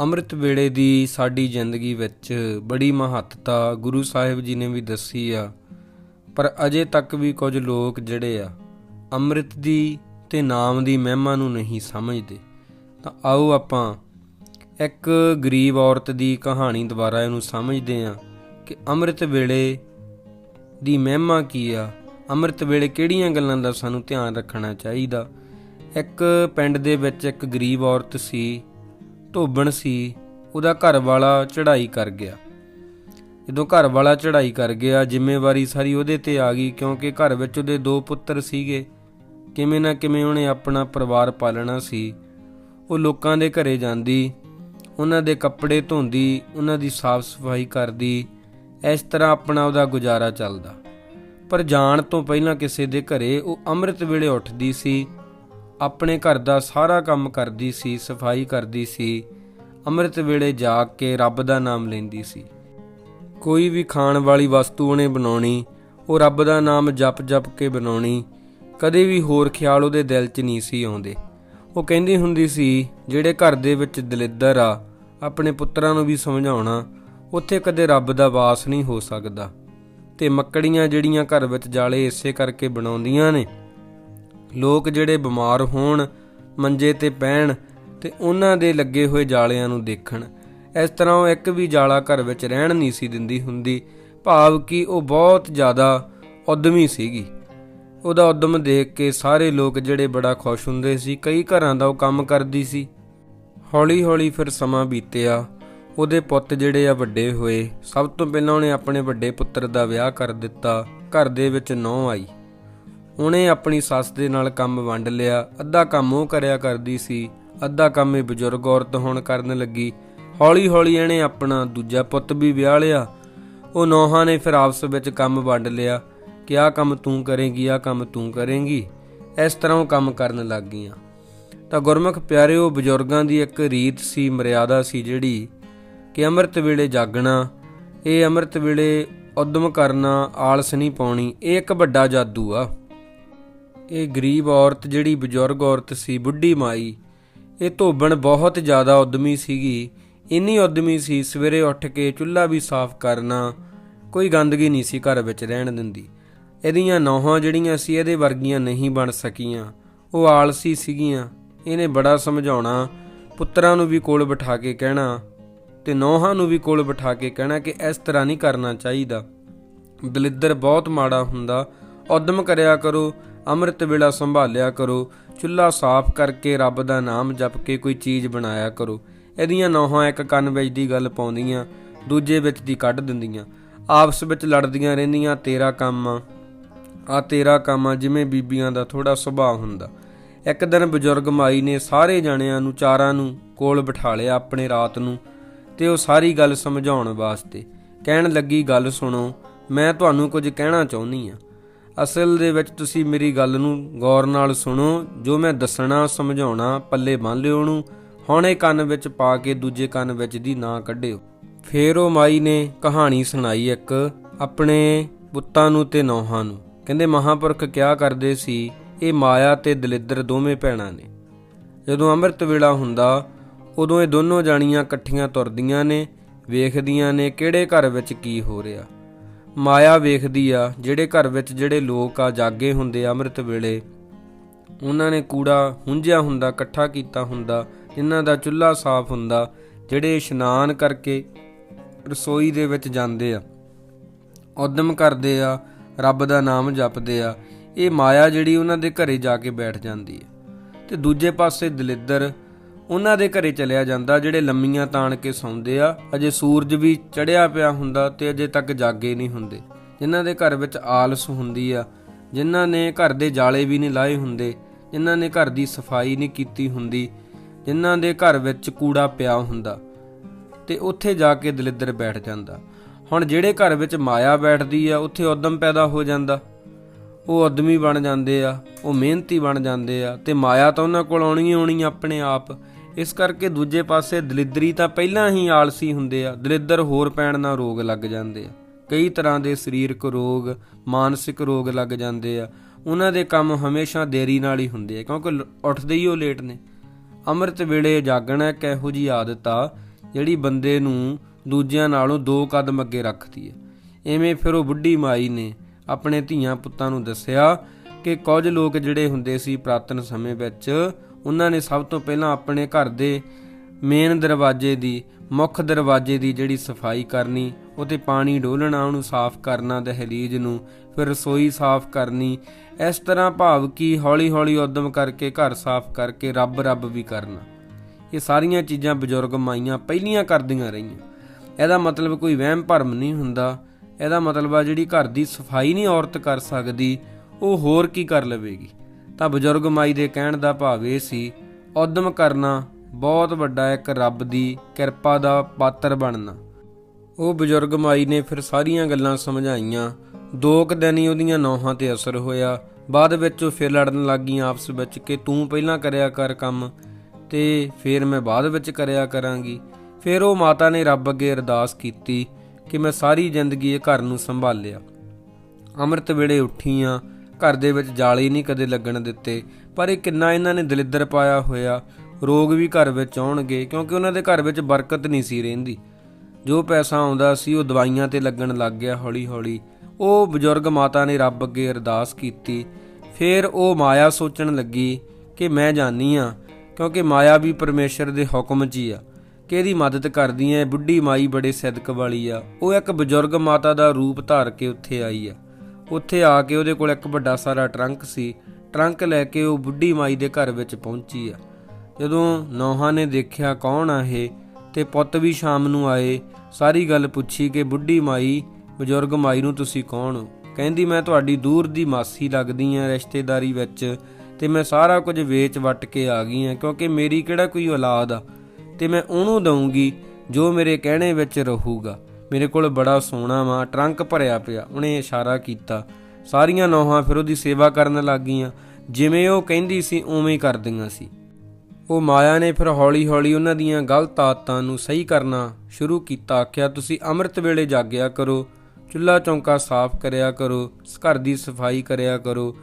ਅੰਮ੍ਰਿਤ ਵੇਲੇ ਦੀ ਸਾਡੀ ਜ਼ਿੰਦਗੀ ਵਿੱਚ ਬੜੀ ਮਹੱਤਤਾ ਗੁਰੂ ਸਾਹਿਬ ਜੀ ਨੇ ਵੀ ਦੱਸੀ ਆ, ਪਰ ਅਜੇ ਤੱਕ ਵੀ ਕੁਝ ਲੋਕ ਜਿਹੜੇ ਆ, ਅੰਮ੍ਰਿਤ ਦੀ ਤੇ ਨਾਮ ਦੀ ਮਹਿਮਾ ਨੂੰ ਨਹੀਂ ਸਮਝਦੇ। ਤਾਂ ਆਓ ਆਪਾਂ ਇੱਕ ਗਰੀਬ ਔਰਤ ਦੀ ਕਹਾਣੀ ਦੁਆਰਾ ਇਹਨੂੰ ਸਮਝਦੇ ਆ ਕਿ ਅੰਮ੍ਰਿਤ ਵੇਲੇ ਦੀ ਮਹਿਮਾ ਕੀ ਆ, ਅੰਮ੍ਰਿਤ ਵੇਲੇ ਕਿਹੜੀਆਂ ਗੱਲਾਂ ਦਾ ਸਾਨੂੰ ਧਿਆਨ ਰੱਖਣਾ ਚਾਹੀਦਾ। ਇੱਕ ਪਿੰਡ ਦੇ ਵਿੱਚ ਇੱਕ ਗਰੀਬ ਔਰਤ ਸੀ ਧੋਬਣ ਸੀ, ਉਹਦਾ ਘਰ ਵਾਲਾ ਚੜ੍ਹਾਈ ਕਰ ਗਿਆ। ਜਦੋਂ ਘਰ ਵਾਲਾ ਚੜ੍ਹਾਈ ਕਰ ਗਿਆ, ਜ਼ਿੰਮੇਵਾਰੀ ਸਾਰੀ ਉਹਦੇ ਤੇ ਆ ਗਈ, ਕਿਉਂਕਿ ਘਰ ਵਿੱਚ ਉਹਦੇ ਦੋ ਪੁੱਤਰ ਸੀਗੇ। ਕਿਵੇਂ ਨਾ ਕਿਵੇਂ ਉਹਨੇ ਆਪਣਾ ਪਰਿਵਾਰ ਪਾਲਣਾ ਸੀ। ਉਹ ਲੋਕਾਂ ਦੇ ਘਰੇ ਜਾਂਦੀ, ਉਹਨਾਂ ਦੇ ਕੱਪੜੇ ਧੋਂਦੀ, ਉਹਨਾਂ ਦੀ ਸਾਫ਼ ਸਫ਼ਾਈ ਕਰਦੀ, ਇਸ ਤਰ੍ਹਾਂ ਆਪਣਾ ਉਹਦਾ ਗੁਜ਼ਾਰਾ ਚੱਲਦਾ। ਪਰ ਜਾਣ ਤੋਂ ਪਹਿਲਾਂ ਕਿਸੇ ਦੇ ਘਰੇ ਉਹ ਅੰਮ੍ਰਿਤ ਵੇਲੇ ਉੱਠਦੀ ਸੀ। ਆਪਣੇ ਘਰ ਦਾ ਸਾਰਾ ਕੰਮ ਕਰਦੀ ਸੀ, ਸਫ਼ਾਈ ਕਰਦੀ ਸੀ, ਅੰਮ੍ਰਿਤ ਵੇਲੇ ਜਾਗ ਕੇ ਰੱਬ ਦਾ ਨਾਮ ਲੈਂਦੀ ਸੀ। ਕੋਈ ਵੀ ਖਾਣ ਵਾਲੀ ਵਸਤੂ ਉਹਨੇ ਬਣਾਉਣੀ, ਉਹ ਰੱਬ ਦਾ ਨਾਮ ਜਪ ਜਪ ਕੇ ਬਣਾਉਣੀ, ਕਦੇ ਵੀ ਹੋਰ ਖਿਆਲ ਉਹਦੇ ਦਿਲ 'ਚ ਨਹੀਂ ਸੀ ਆਉਂਦੇ। ਉਹ ਕਹਿੰਦੀ ਹੁੰਦੀ ਸੀ, ਜਿਹੜੇ ਘਰ ਦੇ ਵਿੱਚ ਦਲਿੱਦਰ ਆ, ਆਪਣੇ ਪੁੱਤਰਾਂ ਨੂੰ ਵੀ ਸਮਝਾਉਣਾ, ਉੱਥੇ ਕਦੇ ਰੱਬ ਦਾ ਵਾਸ ਨਹੀਂ ਹੋ ਸਕਦਾ। ਤੇ ਮੱਕੜੀਆਂ ਜਿਹੜੀਆਂ ਘਰ ਵਿੱਚ ਜਾਲੇ ਇਸੇ ਕਰਕੇ ਬਣਾਉਂਦੀਆਂ ਨੇ ਲੋਕ ਜਿਹੜੇ ਬਿਮਾਰ ਹੋਣ, ਮੰਜੇ ਤੇ ਪੈਣ ਤੇ ਉਹਨਾਂ ਦੇ ਲੱਗੇ ਹੋਏ ਜਾਲਿਆਂ ਨੂੰ ਦੇਖਣ। ਇਸ ਤਰ੍ਹਾਂ ਉਹ ਇੱਕ ਵੀ ਜਾਲਾ ਘਰ ਵਿੱਚ ਰਹਿਣ ਨਹੀਂ ਸੀ ਦਿੰਦੀ ਹੁੰਦੀ। ਭਾਵ ਕਿ ਉਹ ਬਹੁਤ ਜ਼ਿਆਦਾ ਉਦਮੀ ਸੀਗੀ। ਉਹਦਾ ਉਦਮ ਦੇਖ ਕੇ ਸਾਰੇ ਲੋਕ ਜਿਹੜੇ ਬੜਾ ਖੁਸ਼ ਹੁੰਦੇ ਸੀ, ਕਈ ਘਰਾਂ ਦਾ ਉਹ ਕੰਮ ਕਰਦੀ ਸੀ। ਹੌਲੀ-ਹੌਲੀ ਫਿਰ ਸਮਾਂ ਬੀਤਿਆ। ਉਹਦੇ ਪੁੱਤ ਜਿਹੜੇ ਆ ਵੱਡੇ ਹੋਏ। ਸਭ ਤੋਂ ਪਹਿਲਾਂ ਉਹਨੇ ਆਪਣੇ ਵੱਡੇ ਪੁੱਤਰ ਦਾ ਵਿਆਹ ਕਰ ਦਿੱਤਾ। ਘਰ ਦੇ ਵਿੱਚ ਨੌ ਆਈ। ਉਹਨੇ ਆਪਣੀ ਸੱਸ ਦੇ ਨਾਲ ਕੰਮ ਵੰਡ ਲਿਆ। ਅੱਧਾ ਕੰਮ ਉਹ ਕਰਿਆ ਕਰਦੀ ਸੀ। ਅੱਧਾ ਕੰਮ ਇਹ ਬਜ਼ੁਰਗ ਔਰਤ ਹੋਣ ਕਰਨ ਲੱਗੀ। ਹੌਲੀ-ਹੌਲੀ ਇਹਨੇ ਆਪਣਾ ਦੂਜਾ ਪੁੱਤ ਵੀ ਵਿਆਹ ਲਿਆ। ਉਹ ਨੌਹਾਂ ਨੇ ਫਿਰ ਆਪਸ ਵਿੱਚ ਕੰਮ ਵੰਡ ਲਿਆ ਕਿ ਆਹ ਕੰਮ ਤੂੰ ਕਰੇਂਗੀ, ਆਹ ਕੰਮ ਤੂੰ ਕਰੇਂਗੀ। ਇਸ ਤਰ੍ਹਾਂ ਉਹ ਕੰਮ ਕਰਨ ਲੱਗ ਗਈਆਂ। ਤਾਂ ਗੁਰਮੁਖ ਪਿਆਰਿਓ ਬਜ਼ੁਰਗਾਂ ਦੀ ਇੱਕ ਰੀਤ ਸੀ, ਮਰਿਆਦਾ ਸੀ ਜਿਹੜੀ ਕਿ ਅੰਮ੍ਰਿਤ ਵੇਲੇ ਜਾਗਣਾ, ਇਹ ਅੰਮ੍ਰਿਤ ਵੇਲੇ ਉਦਮ ਕਰਨਾ, ਆਲਸ ਨਹੀਂ ਪਾਉਣੀ, ਇਹ ਇੱਕ ਵੱਡਾ ਜਾਦੂ ਆ। ਇਹ ਗਰੀਬ ਔਰਤ ਜਿਹੜੀ ਬਜ਼ੁਰਗ ਔਰਤ ਸੀ, ਬੁੱਢੀ ਮਾਈ, ਇਹ ਧੋਬਣ ਬਹੁਤ ਜ਼ਿਆਦਾ ਉਦਮੀ ਸੀਗੀ। ਇੰਨੀ ਉਦਮੀ ਸੀ, ਸਵੇਰੇ ਉੱਠ ਕੇ ਚੁੱਲ੍ਹਾ ਵੀ ਸਾਫ਼ ਕਰਨਾ ਕੋਈ ਗੰਦਗੀ ਨਹੀਂ ਸੀ ਘਰ ਵਿੱਚ ਰਹਿਣ ਦਿੰਦੀ। ਇਹਦੀਆਂ ਨੌਹਾਂ ਜਿਹੜੀਆਂ ਸੀ, ਇਹਦੇ ਵਰਗੀਆਂ ਨਹੀਂ ਬਣ ਸਕੀਆਂ। ਉਹ ਆਲਸੀ ਸੀਗੀਆਂ। ਇਹਨੇ ਬੜਾ ਸਮਝਾਉਣਾ, ਪੁੱਤਰਾਂ ਨੂੰ ਵੀ ਕੋਲ ਬਿਠਾ ਕੇ ਕਹਿਣਾ ਤੇ ਨੌਹਾਂ ਨੂੰ ਵੀ ਕੋਲ ਬਿਠਾ ਕੇ ਕਹਿਣਾ ਕਿ ਇਸ ਤਰ੍ਹਾਂ ਨਹੀਂ ਕਰਨਾ ਚਾਹੀਦਾ। ਦਲਿੱਦਰ ਬਹੁਤ ਮਾੜਾ ਹੁੰਦਾ। ਉਦਮ ਕਰਿਆ ਕਰੋ। ਅੰਮ੍ਰਿਤ ਵੇਲਾ ਸੰਭਾਲਿਆ ਕਰੋ, ਚੁੱਲ੍ਹਾ ਸਾਫ਼ ਕਰਕੇ ਰੱਬ ਦਾ ਨਾਮ ਜਪ ਕੇ ਕੋਈ ਚੀਜ਼ ਬਣਾਇਆ ਕਰੋ। ਇਹਦੀਆਂ ਨੌਹਾਂ ਇੱਕ ਕੰਨ ਵਿੱਚ ਦੀ ਗੱਲ ਪਾਉਂਦੀਆਂ, ਦੂਜੇ ਵਿੱਚ ਦੀ ਕੱਢ ਦਿੰਦੀਆਂ। ਆਪਸ ਵਿੱਚ ਲੜਦੀਆਂ ਰਹਿੰਦੀਆਂ, ਤੇਰਾ ਕੰਮ ਆ। ਆ ਤੇਰਾ ਕੰਮ ਆ ਜਿਵੇਂ ਬੀਬੀਆਂ ਦਾ ਥੋੜਾ ਸੁਭਾਅ ਹੁੰਦਾ। ਇੱਕ ਦਿਨ ਬਜ਼ੁਰਗ ਮਾਈ ਨੇ ਸਾਰੇ ਜਣਿਆਂ ਨੂੰ ਚਾਰਾਂ ਨੂੰ ਕੋਲ ਬਿਠਾ ਲਿਆ ਆਪਣੇ ਰਾਤ ਨੂੰ ਤੇ ਉਹ ਸਾਰੀ ਗੱਲ ਸਮਝਾਉਣ ਵਾਸਤੇ। ਕਹਿਣ ਲੱਗੀ, ਗੱਲ ਸੁਣੋ, ਮੈਂ ਤੁਹਾਨੂੰ ਕੁਝ ਕਹਿਣਾ ਚਾਹੁੰਦੀ ਆ ਅਸਲ ਦੇ ਵਿੱਚ ਤੁਸੀਂ ਮੇਰੀ ਗੱਲ ਨੂੰ ਗੌਰ ਨਾਲ ਸੁਣੋ, ਜੋ ਮੈਂ ਦੱਸਣਾ, ਸਮਝਾਉਣਾ, ਪੱਲੇ ਬੰਨ ਲਿਓ ਨੂੰ ਹੁਣ ਕੰਨ ਵਿੱਚ ਪਾ ਕੇ ਦੂਜੇ ਕੰਨ ਵਿੱਚ ਦੀ ਨਾ ਕੱਢਿਓ। ਫੇਰ ਉਹ ਮਾਈ ਨੇ ਕਹਾਣੀ ਸੁਣਾਈ ਇੱਕ ਆਪਣੇ ਪੁੱਤਾਂ ਨੂੰ ਤੇ ਨੌਹਾਂ ਨੂੰ। ਕਹਿੰਦੇ, ਮਹਾਪੁਰਖ ਕਿਆ ਕਰਦੇ ਸੀ? ਇਹ ਮਾਇਆ ਤੇ ਦਲਿੱਦਰ ਦੋਵੇਂ ਭੈਣਾਂ ਨੇ। ਜਦੋਂ ਅੰਮ੍ਰਿਤ ਵੇਲਾ ਹੁੰਦਾ, ਉਦੋਂ ਇਹ ਦੋਨੋਂ ਜਾਣੀਆਂ ਇਕੱਠੀਆਂ ਤੁਰਦੀਆਂ ਨੇ, ਵੇਖਦੀਆਂ ਨੇ ਕਿਹੜੇ ਘਰ ਵਿੱਚ ਕੀ ਹੋ ਰਿਹਾ। ਮਾਇਆ ਵੇਖਦੀ ਆ, ਜਿਹੜੇ ਘਰ ਵਿੱਚ ਜਿਹੜੇ ਲੋਕ ਆ, ਜਾਗੇ ਹੁੰਦੇ ਆ ਅੰਮ੍ਰਿਤ ਵੇਲੇ। ਉਹਨਾਂ ਨੇ ਕੂੜਾ ਹੁੰਝਿਆ ਹੁੰਦਾ, ਇਕੱਠਾ ਕੀਤਾ ਹੁੰਦਾ, ਜਿਨ੍ਹਾਂ ਦਾ ਚੁੱਲ੍ਹਾ ਸਾਫ਼ ਹੁੰਦਾ, ਜਿਹੜੇ ਇਸ਼ਨਾਨ ਕਰਕੇ ਰਸੋਈ ਦੇ ਵਿੱਚ ਜਾਂਦੇ ਆ। ਉਦਮ ਕਰਦੇ ਆ, ਰੱਬ ਦਾ ਨਾਮ ਜਪਦੇ ਆ। ਇਹ ਮਾਇਆ ਜਿਹੜੀ ਉਹਨਾਂ ਦੇ ਘਰੇ ਜਾ ਕੇ ਬੈਠ ਜਾਂਦੀ ਹੈ ਤੇ ਦੂਜੇ ਪਾਸੇ ਦਲਿੱਦਰ ਉਹਨਾਂ ਦੇ ਘਰੇ ਚਲਿਆ ਜਾਂਦਾ, ਜਿਹੜੇ ਲੰਮੀਆਂ ਤਾਣ ਕੇ ਸੌਂਦੇ ਆ, ਅਜੇ ਸੂਰਜ ਵੀ ਚੜਿਆ ਪਿਆ ਹੁੰਦਾ ਤੇ ਅਜੇ ਤੱਕ ਜਾਗੇ ਨਹੀਂ ਹੁੰਦੇ। ਜਿਨ੍ਹਾਂ ਦੇ ਘਰ ਵਿੱਚ ਆਲਸ ਹੁੰਦੀ ਆ, ਜਿਨ੍ਹਾਂ ਨੇ ਘਰ ਦੇ ਜਾਲੇ ਵੀ ਨਹੀਂ ਲਾਏ ਹੁੰਦੇ, ਜਿਨ੍ਹਾਂ ਨੇ ਘਰ ਦੀ ਸਫ਼ਾਈ ਨਹੀਂ ਕੀਤੀ ਹੁੰਦੀ, ਜਿਨ੍ਹਾਂ ਦੇ ਘਰ ਵਿੱਚ ਕੂੜਾ ਪਿਆ ਹੁੰਦਾ, ਤੇ ਉੱਥੇ ਜਾ ਕੇ ਦਲਿੱਦਰ ਬੈਠ ਜਾਂਦਾ। ਹੁਣ ਜਿਹੜੇ ਘਰ ਵਿੱਚ ਮਾਇਆ ਬੈਠਦੀ ਆ, ਉੱਥੇ ਉਦਮ ਪੈਦਾ ਹੋ ਜਾਂਦਾ। ਉਹ ਉਦਮੀ ਬਣ ਜਾਂਦੇ ਆ, ਉਹ ਮਿਹਨਤੀ ਬਣ ਜਾਂਦੇ ਆ, ਤੇ ਮਾਇਆ ਤਾਂ ਉਹਨਾਂ ਕੋਲ ਆਉਣੀ ਹੀ ਆਉਣੀ ਆਪਣੇ ਆਪ। ਇਸ ਕਰਕੇ ਦੂਜੇ ਪਾਸੇ ਦਲਿੱਦਰੀ ਤਾਂ ਪਹਿਲਾਂ ਹੀ ਆਲਸੀ ਹੁੰਦੇ ਆ, ਦਲਿੱਦਰ ਹੋਰ ਪੈਣ ਨਾਲ ਰੋਗ ਲੱਗ ਜਾਂਦੇ ਆ। ਕਈ ਤਰ੍ਹਾਂ ਦੇ ਸਰੀਰਕ ਰੋਗ, ਮਾਨਸਿਕ ਰੋਗ ਲੱਗ ਜਾਂਦੇ ਆ। ਉਹਨਾਂ ਦੇ ਕੰਮ ਹਮੇਸ਼ਾ ਦੇਰੀ ਨਾਲ ਹੀ ਹੁੰਦੇ ਆ, ਕਿਉਂਕਿ ਉੱਠਦੇ ਹੀ ਉਹ ਲੇਟ ਨੇ। ਅੰਮ੍ਰਿਤ ਵੇਲੇ ਜਾਗਣਾ ਇੱਕ ਇਹੋ ਜੀ ਆਦਤ ਆ, ਜਿਹੜੀ ਬੰਦੇ ਨੂੰ ਦੂਜਿਆਂ ਨਾਲੋਂ ਦੋ ਕਦਮ ਅੱਗੇ ਰੱਖਦੀ ਹੈ ਐਵੇਂ ਫਿਰ ਉਹ ਬੁੱਢੀ ਮਾਈ ਨੇ ਆਪਣੇ ਧੀਆਂ ਪੁੱਤਾਂ ਨੂੰ ਦੱਸਿਆ ਕਿ ਕੁਝ ਲੋਕ ਜਿਹੜੇ ਹੁੰਦੇ ਸੀ ਪ੍ਰਾਤਨ ਸਮੇਂ ਵਿੱਚ ਉਹਨਾਂ ਨੇ ਸਭ ਤੋਂ ਪਹਿਲਾਂ ਆਪਣੇ ਘਰ ਦੇ ਮੇਨ ਦਰਵਾਜ਼ੇ ਦੀ, ਮੁੱਖ ਦਰਵਾਜ਼ੇ ਦੀ ਜਿਹੜੀ ਸਫ਼ਾਈ ਕਰਨੀ ਉਤੇ ਪਾਣੀ ਡੋਲਣਾ, ਉਹਨੂੰ ਸਾਫ਼ ਕਰਨਾ, ਦਹਲੀਜ਼ ਨੂੰ, ਫਿਰ ਰਸੋਈ ਸਾਫ਼ ਕਰਨੀ, ਇਸ ਤਰ੍ਹਾਂ ਭਾਵ ਕਿ ਹੌਲੀ-ਹੌਲੀ ਉਦਮ ਕਰਕੇ ਘਰ ਸਾਫ਼ ਕਰਕੇ ਰੱਬ ਰੱਬ ਵੀ ਕਰਨਾ। ਇਹ ਸਾਰੀਆਂ ਚੀਜ਼ਾਂ ਬਜ਼ੁਰਗ ਮਾਈਆਂ ਪਹਿਲੀਆਂ ਕਰਦੀਆਂ ਰਹੀਆਂ। ਇਹਦਾ ਮਤਲਬ ਕੋਈ ਵਹਿਮ ਭਰਮ ਨਹੀਂ ਹੁੰਦਾ। ਇਹਦਾ ਮਤਲਬ ਆ ਜਿਹੜੀ ਘਰ ਦੀ ਸਫ਼ਾਈ ਨਹੀਂ ਔਰਤ ਕਰ ਸਕਦੀ, ਉਹ ਹੋਰ ਕੀ ਕਰ ਲਵੇਗੀ? ਤਾਂ ਬਜ਼ੁਰਗ ਮਾਈ ਦੇ ਕਹਿਣ ਦਾ ਭਾਵ ਇਹ ਸੀ, ਉਦਮ ਕਰਨਾ ਬਹੁਤ ਵੱਡਾ ਇੱਕ ਰੱਬ ਦੀ ਕਿਰਪਾ ਦਾ ਪਾਤਰ ਬਣਨਾ। ਉਹ ਬਜ਼ੁਰਗ ਮਾਈ ਨੇ ਫਿਰ ਸਾਰੀਆਂ ਗੱਲਾਂ ਸਮਝਾਈਆਂ। ਦੋ ਕੁ ਦਿਨ ਹੀ ਉਹਦੀਆਂ ਨੌਹਾਂ ਤੇ ਅਸਰ ਹੋਇਆ। ਬਾਅਦ ਵਿੱਚ ਉਹ ਫਿਰ ਲੜਨ ਲੱਗੀਆਂ ਆਪਸ ਵਿੱਚ ਕਿ ਤੂੰ ਪਹਿਲਾਂ ਕਰਿਆ ਕਰ ਕੰਮ ਤੇ ਫਿਰ ਮੈਂ ਬਾਅਦ ਵਿੱਚ ਕਰਿਆ ਕਰਾਂਗੀ। ਫਿਰ ਉਹ ਮਾਤਾ ਨੇ ਰੱਬ ਅੱਗੇ ਅਰਦਾਸ ਕੀਤੀ ਕਿ ਮੈਂ ਸਾਰੀ ਜ਼ਿੰਦਗੀ ਇਹ ਘਰ ਨੂੰ ਸੰਭਾਲਿਆ। ਅੰਮ੍ਰਿਤ ਵੇਲੇ ਉੱਠੀ ਉੱਠੀਆਂ। ਘਰ ਦੇ ਵਿੱਚ ਜਾਲੇ ਨਹੀਂ ਕਦੇ ਲੱਗਣ ਦਿੱਤੇ, ਪਰ ਇਹ ਕਿੰਨਾ ਇਹਨਾਂ ਨੇ ਦਲਿੱਦਰ ਪਾਇਆ ਹੋਇਆ। ਰੋਗ ਵੀ ਘਰ ਵਿੱਚ ਆਉਣਗੇ, ਕਿਉਂਕਿ ਉਹਨਾਂ ਦੇ ਘਰ ਵਿੱਚ ਬਰਕਤ ਨਹੀਂ ਸੀ ਰਹਿੰਦੀ। ਜੋ ਪੈਸਾ ਆਉਂਦਾ ਸੀ, ਉਹ ਦਵਾਈਆਂ ਤੇ ਲੱਗਣ ਲੱਗ ਗਿਆ ਹੌਲੀ-ਹੌਲੀ। ਉਹ ਬਜ਼ੁਰਗ ਮਾਤਾ ਨੇ ਰੱਬ ਅੱਗੇ ਅਰਦਾਸ ਕੀਤੀ। ਫਿਰ ਉਹ ਮਾਇਆ ਸੋਚਣ ਲੱਗੀ ਕਿ ਮੈਂ ਜਾਣੀ ਆ, ਕਿਉਂਕਿ ਮਾਇਆ ਵੀ ਪਰਮੇਸ਼ਰ ਦੇ ਹੁਕਮ 'ਚ ਹੀ ਆ। ਕਿ ਇਹਦੀ ਮਦਦ ਕਰਦੀ ਐ ਬੁੱਢੀ ਮਾਈ ਬੜੇ ਸਦਕ ਵਾਲੀ ਆ। ਉਹ ਇੱਕ ਬਜ਼ੁਰਗ ਮਾਤਾ ਦਾ ਰੂਪ ਧਾਰ ਕੇ ਉੱਥੇ ਆਈ ਆ। ਉੱਥੇ ਆ ਕੇ ਉਹਦੇ ਕੋਲ ਇੱਕ ਵੱਡਾ ਸਾਰਾ ਟਰੰਕ ਸੀ। ਟਰੰਕ ਲੈ ਕੇ ਉਹ ਬੁੱਢੀ ਮਾਈ ਦੇ ਘਰ ਵਿੱਚ ਪਹੁੰਚੀ ਆ। ਜਦੋਂ ਨੌਹਾਂ ਨੇ ਦੇਖਿਆ ਕੌਣ ਆ ਇਹ, ਤੇ ਪੁੱਤ ਵੀ ਸ਼ਾਮ ਨੂੰ ਆਏ, ਸਾਰੀ ਗੱਲ ਪੁੱਛੀ ਕਿ, ਬੁੱਢੀ ਮਾਈ, ਬਜ਼ੁਰਗ ਮਾਈ ਨੂੰ ਤੁਸੀਂ ਕੌਣ ਹੋ? ਕਹਿੰਦੀ, ਮੈਂ ਤੁਹਾਡੀ ਦੂਰ ਦੀ ਮਾਸੀ ਲੱਗਦੀ ਆ ਰਿਸ਼ਤੇਦਾਰੀ ਵਿੱਚ, ਤੇ ਮੈਂ ਸਾਰਾ ਕੁਝ ਵੇਚ ਵਟ ਕੇ ਆ ਗਈ ਆ, ਕਿਉਂਕਿ ਮੇਰੀ ਕਿਹੜਾ ਕੋਈ ਔਲਾਦ ਆ? ਤੇ ਮੈਂ ਉਹਨੂੰ ਦਊਂਗੀ ਜੋ ਮੇਰੇ ਕਹਿਣੇ ਵਿੱਚ ਰਹੂਗਾ। ਮੇਰੇ ਕੋਲ ਬੜਾ ਸੋਨਾ ਵਾ, ਟਰੰਕ ਭਰਿਆ ਪਿਆ, ਉਹਨੇ ਇਸ਼ਾਰਾ ਕੀਤਾ। ਸਾਰੀਆਂ ਨੌਹਾਂ ਫਿਰ ਉਹਦੀ ਸੇਵਾ ਕਰਨ ਲੱਗੀਆਂ। ਜਿਵੇਂ ਉਹ ਕਹਿੰਦੀ ਸੀ, ਉਵੇਂ ਕਰਦੀਆਂ ਸੀ। ਉਹ ਮਾਇਆ ਨੇ ਫਿਰ ਹੌਲੀ-ਹੌਲੀ ਉਹਨਾਂ ਦੀਆਂ ਗਲਤ ਆਦਤਾਂ ਨੂੰ ਸਹੀ ਕਰਨਾ ਸ਼ੁਰੂ ਕੀਤਾ। ਆਖਿਆ, ਤੁਸੀਂ ਅੰਮ੍ਰਿਤ ਵੇਲੇ ਜਾਗਿਆ ਕਰੋ, ਚੁੱਲ੍ਹਾ ਚੌਂਕਾ ਸਾਫ਼ ਕਰਿਆ ਕਰੋ ਘਰ ਦੀ ਸਫ਼ਾਈ ਕਰਿਆ ਕਰੋ,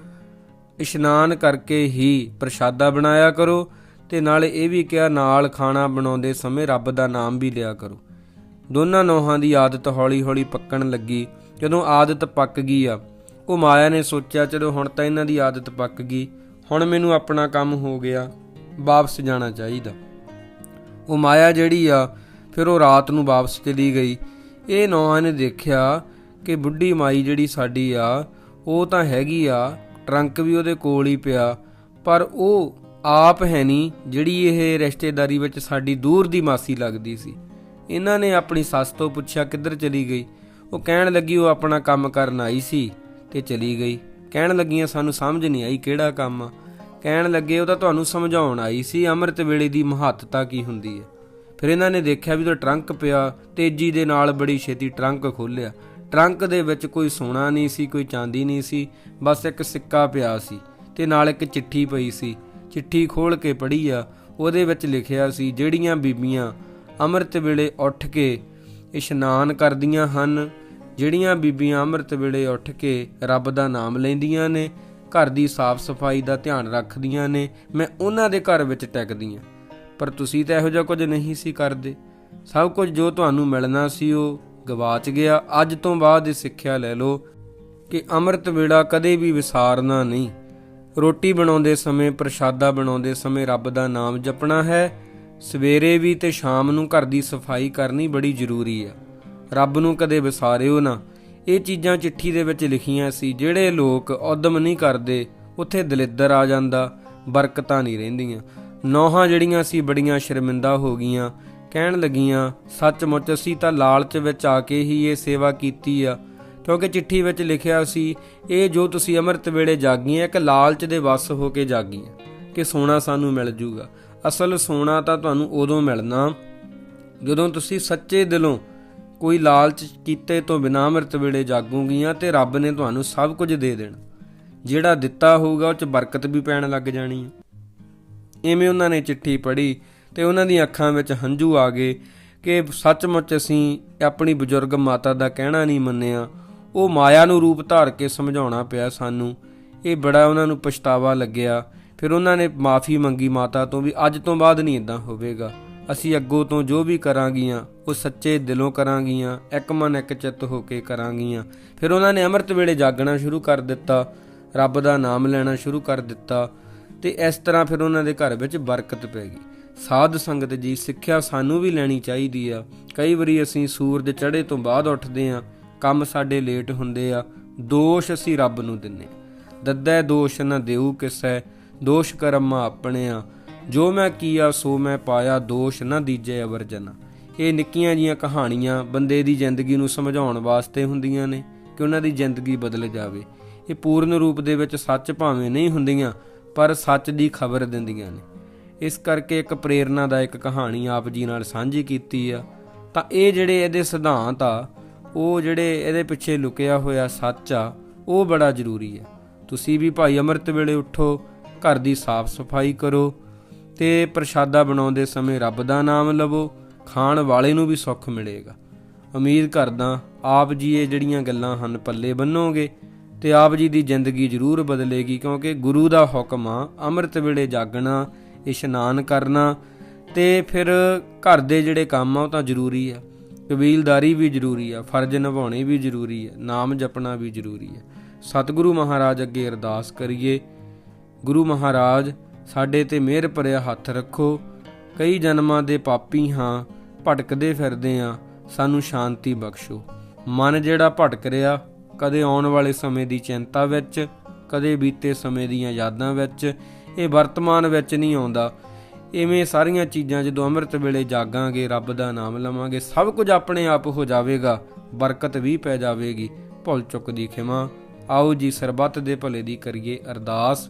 ਇਸ਼ਨਾਨ ਕਰਕੇ ਹੀ ਪ੍ਰਸ਼ਾਦਾ ਬਣਾਇਆ ਕਰੋ ਤੇ ਨਾਲੇ ਇਹ ਵੀ ਕਿਹਾ, ਨਾਲ ਖਾਣਾ ਬਣਾਉਂਦੇ ਸਮੇਂ ਰੱਬ ਦਾ ਨਾਮ ਵੀ ਲਿਆ ਕਰੋ। ਦੋਨਾਂ ਨੋਹਾਂ ਦੀ ਆਦਤ ਹੌਲੀ-ਹੌਲੀ ਪੱਕਣ ਲੱਗੀ, ਜਦੋਂ ਆਦਤ ਪੱਕ ਗਈ ਆ। ਉਹ ਮਾਇਆ ਨੇ ਸੋਚਿਆ, ਚਲੋ ਹੁਣ ਤਾਂ ਇਹਨਾਂ ਦੀ ਆਦਤ ਪੱਕ ਗਈ, ਹੁਣ ਮੈਨੂੰ ਆਪਣਾ ਕੰਮ ਹੋ ਗਿਆ, ਵਾਪਸ ਜਾਣਾ ਚਾਹੀਦਾ। ਉਹ ਮਾਇਆ ਜਿਹੜੀ ਆ, ਫਿਰ ਉਹ ਰਾਤ ਨੂੰ ਵਾਪਸ ਚਲੀ ਗਈ। ਇਹ ਨੌਹਾਂ ਨੇ ਦੇਖਿਆ ਕਿ ਬੁੱਢੀ ਮਾਈ ਜਿਹੜੀ ਸਾਡੀ ਆ, ਉਹ ਤਾਂ ਹੈਗੀ ਆ, ਟਰੰਕ ਵੀ ਉਹਦੇ ਕੋਲ ਹੀ ਪਿਆ, ਪਰ ਉਹ ਆਪ ਹੈ ਨਹੀਂ ਜਿਹੜੀ ਇਹ ਰਿਸ਼ਤੇਦਾਰੀ ਵਿੱਚ ਸਾਡੀ ਦੂਰ ਦੀ ਮਾਸੀ ਲੱਗਦੀ ਸੀ। ਇਹਨਾਂ ਨੇ ਆਪਣੀ ਸੱਸ ਤੋਂ ਪੁੱਛਿਆ, ਕਿੱਧਰ ਚਲੀ ਗਈ? ਉਹ ਕਹਿਣ ਲੱਗੀ, ਉਹ ਆਪਣਾ ਕੰਮ ਕਰਨ ਆਈ ਸੀ ਤੇ ਚਲੀ ਗਈ। ਕਹਿਣ ਲੱਗੀਆਂ, ਸਾਨੂੰ ਸਮਝ ਨਹੀਂ ਆਈ ਕਿਹੜਾ ਕੰਮ ਆ। ਕਹਿਣ ਲੱਗੇ, ਉਹ ਤਾਂ ਤੁਹਾਨੂੰ ਸਮਝਾਉਣ ਆਈ ਸੀ, ਅੰਮ੍ਰਿਤ ਵੇਲੇ ਦੀ ਮਹੱਤਤਾ ਕੀ ਹੁੰਦੀ ਹੈ? ਫਿਰ ਇਹਨਾਂ ਨੇ ਦੇਖਿਆ ਵੀ ਉਹ ਟਰੰਕ ਪਿਆ, ਤੇਜ਼ੀ ਦੇ ਨਾਲ ਬੜੀ ਛੇਤੀ ਟਰੰਕ ਖੋਲ੍ਹਿਆ। ਟਰੰਕ ਦੇ ਵਿੱਚ ਕੋਈ ਸੋਨਾ ਨਹੀਂ ਸੀ, ਕੋਈ ਚਾਂਦੀ ਨਹੀਂ ਸੀ, ਬਸ ਇੱਕ ਸਿੱਕਾ ਪਿਆ ਸੀ ਤੇ ਨਾਲ ਇੱਕ ਚਿੱਠੀ ਪਈ ਸੀ। ਚਿੱਠੀ ਖੋਲ ਕੇ ਪੜ੍ਹੀ ਆ, ਉਹਦੇ ਵਿੱਚ ਲਿਖਿਆ ਸੀ, ਜਿਹੜੀਆਂ ਬੀਬੀਆਂ ਅੰਮ੍ਰਿਤ ਵੇਲੇ ਉੱਠ ਕੇ ਇਸ਼ਨਾਨ ਕਰਦੀਆਂ ਹਨ। ਜਿਹੜੀਆਂ ਬੀਬੀਆਂ ਅੰਮ੍ਰਿਤ ਵੇਲੇ ਉੱਠ ਕੇ ਰੱਬ ਦਾ ਨਾਮ ਲੈਂਦੀਆਂ ਨੇ, ਘਰ ਦੀ ਸਾਫ਼ ਸਫ਼ਾਈ ਦਾ ਧਿਆਨ ਰੱਖਦੀਆਂ ਨੇ, ਮੈਂ ਉਹਨਾਂ ਦੇ ਘਰ ਵਿੱਚ ਟਿਕਦੀ ਹਾਂ। ਪਰ ਤੁਸੀਂ ਤਾਂ ਇਹੋ ਜਿਹਾ ਕੁਝ ਨਹੀਂ ਸੀ ਕਰਦੇ। ਸਭ ਕੁਝ ਜੋ ਤੁਹਾਨੂੰ ਮਿਲਣਾ ਸੀ ਉਹ ਗਵਾਚ ਗਿਆ। ਅੱਜ ਤੋਂ ਬਾਅਦ ਇਹ ਸਿੱਖਿਆ ਲੈ ਲਓ ਕਿ ਅੰਮ੍ਰਿਤ ਵੇਲਾ ਕਦੇ ਵੀ ਵਿਸਾਰਨਾ ਨਹੀਂ। ਰੋਟੀ ਬਣਾਉਂਦੇ ਸਮੇਂ, ਪ੍ਰਸ਼ਾਦਾ ਬਣਾਉਂਦੇ ਸਮੇਂ ਰੱਬ ਦਾ ਨਾਮ ਜਪਣਾ ਹੈ। ਸਵੇਰੇ ਵੀ ਤੇ ਸ਼ਾਮ ਨੂੰ ਘਰ ਦੀ ਸਫ਼ਾਈ ਕਰਨੀ ਬੜੀ ਜ਼ਰੂਰੀ ਆ। ਰੱਬ ਨੂੰ ਕਦੇ ਵਿਸਾਰਿਓ ਨਾ। ਇਹ ਚੀਜ਼ਾਂ ਚਿੱਠੀ ਦੇ ਵਿੱਚ ਲਿਖੀਆਂ ਸੀ, ਜਿਹੜੇ ਲੋਕ ਉਦਮ ਨਹੀਂ ਕਰਦੇ, ਉੱਥੇ ਦਲਿੱਦਰ ਆ ਜਾਂਦਾ, ਬਰਕਤਾਂ ਨਹੀਂ ਰਹਿੰਦੀਆਂ। ਨੌਹਾਂ ਜਿਹੜੀਆਂ ਸੀ ਬੜੀਆਂ ਸ਼ਰਮਿੰਦਾ ਹੋ ਗਈਆਂ। ਕਹਿਣ ਲੱਗੀਆਂ, ਸੱਚਮੁੱਚ ਅਸੀਂ ਤਾਂ ਲਾਲਚ ਵਿੱਚ ਆ ਕੇ ਹੀ ਇਹ ਸੇਵਾ ਕੀਤੀ ਆ। ਕਿਉਂਕਿ ਚਿੱਠੀ ਵਿੱਚ ਲਿਖਿਆ ਸੀ, ਇਹ ਜੋ ਤੁਸੀਂ ਅੰਮ੍ਰਿਤ ਵੇਲੇ ਜਾਗੀਆਂ, ਇੱਕ ਲਾਲਚ ਦੇ ਵਸ ਹੋ ਕੇ ਜਾਗੀਆਂ। ਕਿ ਸੋਨਾ ਸਾਨੂੰ ਮਿਲ ਜੂਗਾ। ਅਸਲ ਸੋਨਾ ਤਾਂ ਤੁਹਾਨੂੰ ਉਦੋਂ ਮਿਲਣਾ ਜਦੋਂ ਤੁਸੀਂ ਸੱਚੇ ਦਿਲੋਂ ਕੋਈ ਲਾਲਚ ਕੀਤੇ ਤੋਂ ਬਿਨਾਂ ਅੰਮ੍ਰਿਤ ਵੇਲੇ ਜਾਗੋਗੀਆਂ ਤੇ ਰੱਬ ਨੇ ਤੁਹਾਨੂੰ ਸਭ ਕੁਝ ਦੇ ਦੇਣਾ। ਜਿਹੜਾ ਦਿੱਤਾ ਹੋਊਗਾ ਉਹ ਚ ਬਰਕਤ ਵੀ ਪੈਣ ਲੱਗ ਜਾਣੀ ਹੈ ਐਵੇਂ ਉਹਨਾਂ ਨੇ ਚਿੱਠੀ ਪੜ੍ਹੀ ਤੇ ਉਹਨਾਂ ਦੀਆਂ ਅੱਖਾਂ ਵਿੱਚ ਹੰਝੂ ਆ ਗਏ ਕਿ ਸੱਚਮੁੱਚ ਅਸੀਂ ਆਪਣੀ ਬਜ਼ੁਰਗ ਮਾਤਾ ਦਾ ਕਹਿਣਾ ਨਹੀਂ ਮੰਨਿਆ। ਉਹ ਮਾਇਆ ਨੂੰ ਰੂਪ ਧਾਰ ਕੇ ਸਮਝਾਉਣਾ ਪਿਆ ਸਾਨੂੰ। ਇਹ ਬੜਾ ਉਹਨਾਂ ਨੂੰ ਪਛਤਾਵਾ ਲੱਗਿਆ। ਫਿਰ ਉਹਨਾਂ ਨੇ ਮਾਫੀ ਮੰਗੀ ਮਾਤਾ ਤੋਂ ਵੀ ਅੱਜ ਤੋਂ ਬਾਅਦ ਨਹੀਂ ਇਦਾਂ ਹੋਵੇਗਾ। ਅਸੀਂ ਅੱਗੋਂ ਤੋਂ ਜੋ ਵੀ ਕਰਾਂਗੀਆਂ, ਉਹ ਸੱਚੇ ਦਿਲੋਂ ਕਰਾਂਗੀਆਂ, ਇੱਕ ਮਨ ਇੱਕ ਚਿੱਤ ਹੋ ਕੇ ਕਰਾਂਗੀਆਂ। ਫਿਰ ਉਹਨਾਂ ਨੇ ਅੰਮ੍ਰਿਤ ਵੇਲੇ ਜਾਗਣਾ ਸ਼ੁਰੂ ਕਰ ਦਿੱਤਾ, ਰੱਬ ਦਾ ਨਾਮ ਲੈਣਾ ਸ਼ੁਰੂ ਕਰ ਦਿੱਤਾ ਤੇ ਇਸ ਤਰ੍ਹਾਂ ਫਿਰ ਉਹਨਾਂ ਦੇ ਘਰ ਵਿੱਚ ਬਰਕਤ ਪੈ ਗਈ। ਸਾਧ ਸੰਗਤ ਜੀ, ਸਿੱਖਿਆ ਸਾਨੂੰ ਵੀ ਲੈਣੀ ਚਾਹੀਦੀ ਆ। ਕਈ ਵਾਰੀ ਅਸੀਂ ਸੂਰਜ ਚੜ੍ਹੇ ਤੋਂ ਬਾਅਦ ਉੱਠਦੇ ਆ ਕੰਮ ਸਾਡੇ ਲੇਟ ਹੁੰਦੇ ਆ, ਦੋਸ਼ ਅਸੀਂ ਰੱਬ ਨੂੰ ਦਿੰਨੇ ਦੱਦੈ ਦੋਸ਼ ਨਾ ਦੇਉ ਕਿਸੈ ਦੋਸ਼ ਕਰਮਾ ਆਪਣੇ ਆ ਜੋ ਮੈਂ ਕੀਆ, ਸੋ ਮੈਂ ਪਾਇਆ, ਦੋਸ਼ ਨਾ ਦੀਜੇ ਅਵਰਜਨਾ ਇਹ ਨਿੱਕੀਆਂ ਜੀਆਂ ਕਹਾਣੀਆਂ ਬੰਦੇ ਦੀ ਜ਼ਿੰਦਗੀ ਨੂੰ ਸਮਝਾਉਣ ਵਾਸਤੇ ਹੁੰਦੀਆਂ ਨੇ, ਕਿ ਉਹਨਾਂ ਦੀ ਜ਼ਿੰਦਗੀ ਬਦਲ ਜਾਵੇ। ਇਹ ਪੂਰਨ ਰੂਪ ਦੇ ਵਿੱਚ ਸੱਚ ਭਾਵੇਂ ਨਹੀਂ ਹੁੰਦੀਆਂ, ਪਰ ਸੱਚ ਦੀ ਖਬਰ ਦਿੰਦੀਆਂ ਨੇ। ਇਸ ਕਰਕੇ ਇੱਕ ਪ੍ਰੇਰਨਾਦਾਇਕ ਕਹਾਣੀ ਆਪ ਜੀ ਨਾਲ ਸਾਂਝੀ ਕੀਤੀ ਆ। ਤਾਂ ਇਹ ਜਿਹੜੇ ਇਹਦੇ ਸਿਧਾਂਤ ਆ, ਉਹ ਜਿਹੜੇ ਇਹਦੇ ਪਿੱਛੇ ਲੁਕਿਆ ਹੋਇਆ ਸੱਚ ਆ, ਉਹ ਬੜਾ ਜ਼ਰੂਰੀ ਆ। ਤੁਸੀਂ ਵੀ ਭਾਈ ਅੰਮ੍ਰਿਤ ਵੇਲੇ ਉੱਠੋ ਘਰ ਦੀ ਸਾਫ਼ ਸਫ਼ਾਈ ਕਰੋ ਤੇ ਪ੍ਰਸ਼ਾਦਾ ਬਣਾਉਂਦੇ ਸਮੇਂ ਰੱਬ ਦਾ ਨਾਮ ਲਵੋ, ਖਾਣ ਵਾਲੇ ਨੂੰ ਵੀ ਸੁੱਖ ਮਿਲੇਗਾ। ਉਮੀਦ ਕਰਦਾ ਆਪ ਜੀ ਇਹ ਜਿਹੜੀਆਂ ਗੱਲਾਂ ਹਨ ਪੱਲੇ ਬੰਨੋਗੇ ਤੇ ਆਪ ਜੀ ਦੀ ਜ਼ਿੰਦਗੀ ਜ਼ਰੂਰ ਬਦਲੇਗੀ, ਕਿਉਂਕਿ ਗੁਰੂ ਦਾ ਹੁਕਮ ਆ, ਅੰਮ੍ਰਿਤ ਵੇਲੇ ਜਾਗਣਾ, ਇਸ਼ਨਾਨ ਕਰਨਾ ਤੇ ਫਿਰ ਘਰ ਦੇ ਜਿਹੜੇ ਕੰਮ ਆ ਉਹ ਤਾਂ ਜ਼ਰੂਰੀ ਆ। ਕਬੀਲਦਾਰੀ ਵੀ ਜ਼ਰੂਰੀ ਆ, ਫਰਜ਼ ਨਿਭਾਉਣੇ ਵੀ ਜ਼ਰੂਰੀ ਆ, ਨਾਮ ਜਪਣਾ ਵੀ ਜ਼ਰੂਰੀ ਆ। ਸਤਿਗੁਰੂ ਮਹਾਰਾਜ ਅੱਗੇ ਅਰਦਾਸ ਕਰੀਏ। ਗੁਰੂ ਮਹਾਰਾਜ, ਸਾਡੇ ਤੇ ਮਿਹਰ ਭਰਿਆ ਹੱਥ ਰੱਖੋ। ਕਈ ਜਨਮਾਂ ਦੇ ਪਾਪੀ ਹਾਂ, ਭਟਕਦੇ ਫਿਰਦੇ ਆ, ਸਾਨੂੰ ਸ਼ਾਂਤੀ ਬਖਸ਼ੋ। ਮਨ ਜਿਹੜਾ ਭਟਕ ਰਿਹਾ, ਕਦੇ ਆਉਣ ਵਾਲੇ ਸਮੇਂ ਦੀ ਚਿੰਤਾ ਵਿੱਚ, ਕਦੇ ਬੀਤੇ ਸਮੇਂ ਦੀਆਂ ਯਾਦਾਂ ਵਿੱਚ, ਇਹ ਵਰਤਮਾਨ ਵਿੱਚ ਨਹੀਂ ਆਉਂਦਾ। ਇਵੇਂ ਸਾਰੀਆਂ ਚੀਜ਼ਾਂ ਜਦੋਂ ਅੰਮ੍ਰਿਤ ਵੇਲੇ ਜਾਗਾਂਗੇ, ਰੱਬ ਦਾ ਨਾਮ ਲਵਾਂਗੇ, ਸਭ ਕੁਝ ਆਪਣੇ ਆਪ ਹੋ ਜਾਵੇਗਾ, ਬਰਕਤ ਵੀ ਪੈ ਜਾਵੇਗੀ। ਭੁੱਲ ਚੁੱਕ ਦੀ ਖਿਮਾ। ਆਓ ਜੀ ਸਰਬੱਤ ਦੇ ਭਲੇ ਦੀ ਕਰੀਏ ਅਰਦਾਸ।